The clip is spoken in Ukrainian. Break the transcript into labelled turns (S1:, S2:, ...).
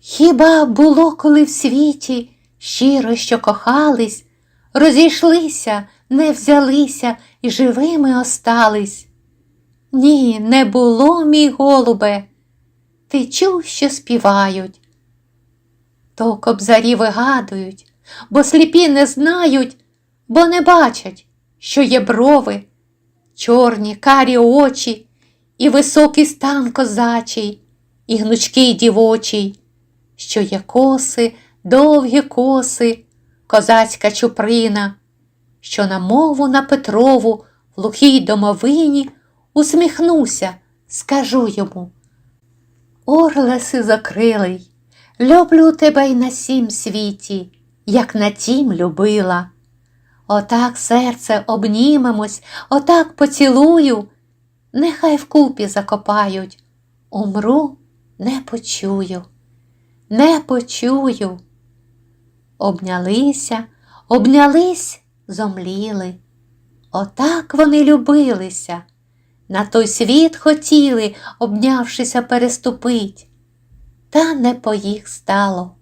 S1: Хіба було коли в світі щиро, що кохались, розійшлися, не взялися і живими остались? Ні, не було, мій голубе, ти чув, що співають. То кобзарі вигадують, бо сліпі не знають, бо не бачать, що є брови, чорні карі очі, і високий стан козачий, і гнучкий дівочий, що є коси, довгі коси, козацька чуприна, що на мову на Петрову в глухій домовині усміхнуся, скажу йому. Орлеси закрилий, люблю тебе й на сім світі, як на тім любила. Отак серце обнімемось, отак поцілую, нехай вкупі закопають, умру, не почую, не почую. Обнялися, обнялись, зомліли. Отак вони любилися. На той світ хотіли, обнявшися, переступить, та не по їх стало.